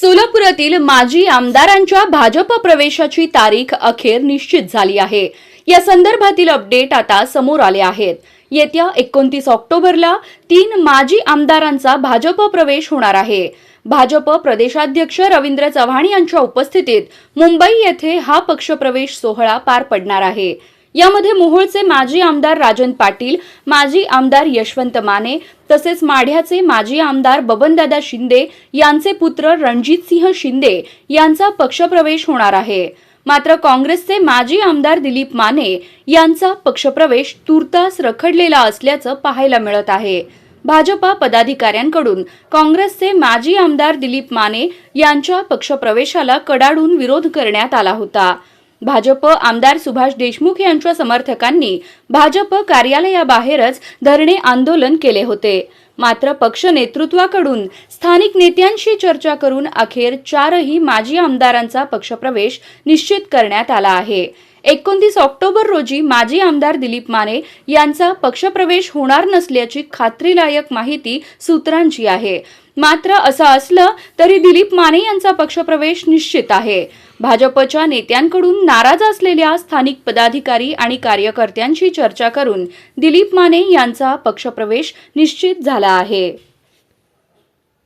सोलापुरातील माजी आमदारांच्या भाजप प्रवेशाची तारीख अखेर निश्चित झाली आहे. या संदर्भातील अपडेट आता समोर आले आहेत. येत्या एकोणतीस ऑक्टोबरला तीन माजी आमदारांचा भाजप प्रवेश होणार आहे. भाजप प्रदेशाध्यक्ष रवींद्र चव्हाण यांच्या उपस्थितीत मुंबई येथे हा पक्षप्रवेश सोहळा पार पडणार आहे. यामध्ये मोहोळचे माजी आमदार राजन पाटील माजी आमदार यशवंत माने तसेच माढ्याचे माजी आमदार बबनदादा शिंदे यांचे पुत्र रणजितसिंह शिंदे यांचा पक्षप्रवेश होणार आहे. मात्र काँग्रेसचे माजी आमदार दिलीप माने यांचा पक्षप्रवेश तूर्तास रखडलेला असल्याचं पाहायला मिळत आहे. भाजपा पदाधिकाऱ्यांकडून काँग्रेसचे माजी आमदार दिलीप माने यांच्या पक्षप्रवेशाला कडाडून विरोध करण्यात आला होता. भाजप आमदार सुभाष देशमुख यांच्या समर्थकांनी भाजप कार्यालयाबाहेरच धरणे आंदोलन केले होते. मात्र पक्ष नेतृत्वाकडून स्थानिक नेत्यांशी चर्चा करून अखेर चारही माजी आमदारांचा पक्षप्रवेश निश्चित करण्यात आला आहे. एकोणतीस ऑक्टोबर रोजी माजी आमदार दिलीप माने यांचा पक्षप्रवेश होणार नसल्याची खात्रीलायक माहिती सूत्रांची आहे. मात्र असं असलं तरी दिलीप माने यांचा पक्षप्रवेश निश्चित आहे. भाजपच्या नेत्यांकडून नाराज असलेल्या स्थानिक पदाधिकारी आणि कार्यकर्त्यांशी चर्चा करून दिलीप माने यांचा पक्षप्रवेश निश्चित झाला आहे.